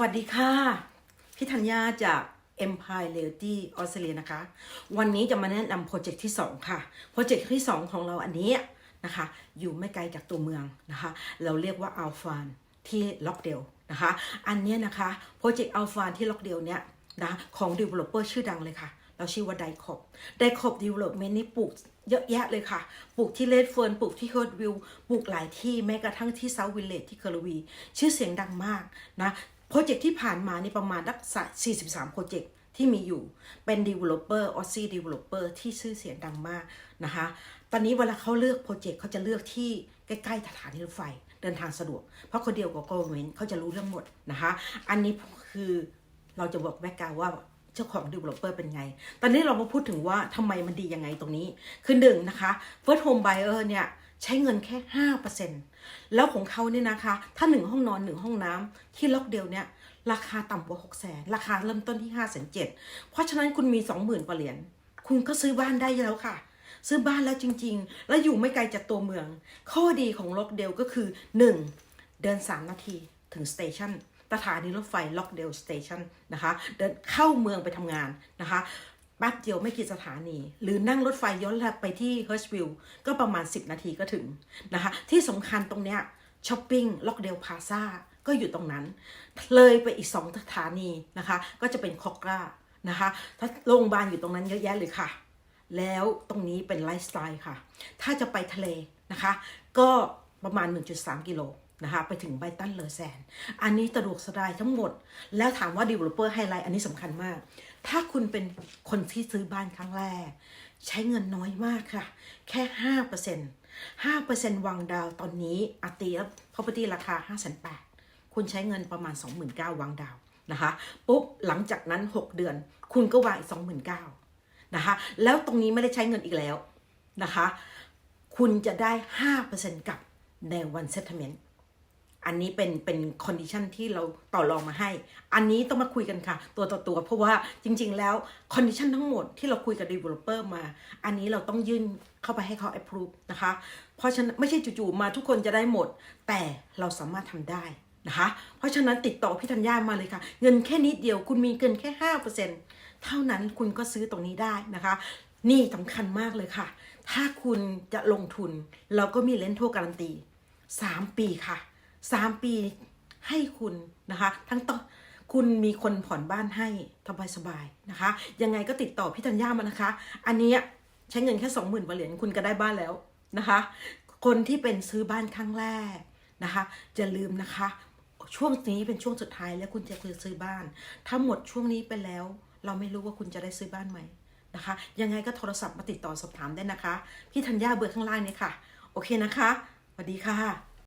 วัสดีค่ะ พี่ธัญญาจาก Empire Realty ออสเตรเลียนะคะ วันนี้จะมาแนะนำโปรเจกต์ที่ 2 ค่ะ โปรเจกต์ที่ 2 ของเราอันนี้นะคะ อยู่ไม่ไกลจากตัวเมืองนะคะ เราเรียกว่าอัลฟานที่ล็อกเดลนะคะ อันนี้นะคะ โปรเจกต์อัลฟานที่ล็อกเดลเนี้ยนะของ Developer ชื่อดังเลยค่ะ เราชื่อว่าไดคอบไดคอบดีเวล็อปเมนต์นี่ปลูกเยอะแยะเลยค่ะ ปลูกที่เลดเฟิร์น ปลูกที่เฮิร์ดวิว ปลูกหลายที่แม้กระทั่งที่เซาท์วิลเลจที่เคอร์วี ชื่อเสียงดังมากนะ โปรเจกต์ที่ผ่านมานี่ประมาณนัก43 โปรเจกต์ที่มีอยู่เป็น developer Aussie developer ที่ชื่อเสียงดังมากนะคะ ตอนนี้เวลาเขาเลือกโปรเจกต์เขาจะเลือกที่ใกล้ๆสถานีรถไฟเดินทางสะดวก เพราะคนเดียวกับ government เขาจะรู้เรื่องหมดนะคะ อันนี้คือเราจะบอกแบกกาวว่าเจ้าของ developer เป็นไง ตอนนี้เรามาพูดถึงว่าทำไมมันดียังไงตรงนี้ คือหนึ่งนะคะ first home buyer เนี่ย ใช้เงินแค่5%แล้วของเขาเนี่ยนะคะ ถ้า1ห้องนอน1ห้องน้ำที่ล็อกเดียวเนี่ย ราคาต่ำกว่า6 0 0 0 0ราคาเริ่มต้นที่5 7 0 0 0เจ็ดเพราะฉะนั้นคุณมี20,000กว่าเหรียญคุณก็ซื้อบ้านได้แล้วค่ะ ซื้อบ้านแล้วจริง ๆ แล้วอยู่ไม่ไกลจากตัวเมือง ข้อดีของล็อกเดลก็คือ 1. เดิน3นาทีถึงสเตชันสถานีรถไฟล็อกเดลสเตชันนะคะ เดินเข้าเมืองไปทำงานนะคะ แป๊บเดียวไม่กี่สถานี หรือนั่งรถไฟย้อนหลังไปที่เฮิร์ชวิลล์ก็ประมาณ 10 นาทีก็ถึงนะคะ ที่สำคัญตรงเนี้ยช้อปปิ้งล็อกเดลพาซาก็อยู่ตรงนั้น เลยไปอีก 2 สถานีนะคะ ก็จะเป็นคอกรานะคะถ้าโรงพยาบาลอยู่ตรงนั้นเยอะแยะเลยค่ะ แล้วตรงนี้เป็นไลฟ์สไตล์ค่ะ ถ้าจะไปทะเลนะคะ ก็ประมาณ 1.3 กิโล นะคะไปถึงไบตันเลอแซน อันนี้สะดวกสบายทั้งหมด แล้วถามว่า developer ไฮไลท์อันนี้สำคัญมาก ถ้าคุณเป็นคนที่ซื้อบ้านครั้งแรก ใช้เงินน้อยมากค่ะ แค่ 5% 5%วางดาวตอนนี้อาตีแล้ว property ราคา 5 8 0 0 0คุณใช้เงินประมาณ 29,000วางดาวนะคะปุ๊บหลังจากนั้น 6 เดือน คุณก็วางอีก29,000นะคะแล้วตรงนี้ไม่ได้ใช้เงินอีกแล้วนะคะ คุณจะได้ 5%กับในวันเซ t เมนต์ อันนี้เป็นเป็นคอนดิชันที่เราต่อรองมาให้ อันนี้ต้องมาคุยกันค่ะ ตัวต่อตัว เพราะว่าจริง ๆ แล้วคอนดิชันทั้งหมดที่เราคุยกับ developer มา อันนี้เราต้องยื่นเข้าไปให้เขา approve นะคะ เพราะฉะนั้นไม่ใช่จู่ๆมาทุกคนจะได้หมด แต่เราสามารถทำได้นะคะ เพราะฉะนั้นติดต่อพี่ธัญญามาเลยค่ะ เงินแค่นิดเดียวคุณมีเงินแค่ 5%เท่านั้นคุณก็ซื้อตรงนี้ได้นะคะ นี่สำคัญมากเลยค่ะ ถ้าคุณจะลงทุน เราก็มีเลนโทการันตี 3 ปีค่ะ 3ปีให้คุณนะคะ ทั้งต่อคุณมีคนผ่อนบ้านให้สบายๆนะคะ ยังไงก็ติดต่อพี่ธัญญามานะคะ อันนี้ใช้เงินแค่20,000เหรียญคุณก็ได้บ้านแล้วนะคะ คนที่เป็นซื้อบ้านครั้งแรกนะคะจะลืมนะคะ ช่วงนี้เป็นช่วงสุดท้ายแล้วคุณจะซื้อบ้าน ถ้าหมดช่วงนี้ไปแล้ว เราไม่รู้ว่าคุณจะได้ซื้อบ้านไหมนะคะ ยังไงก็โทรศัพท์มาติดต่อสอบถามได้นะคะ พี่ธัญญาเบอร์ข้างล่างนี้ค่ะ โอเคนะคะสวัสดีค่ะ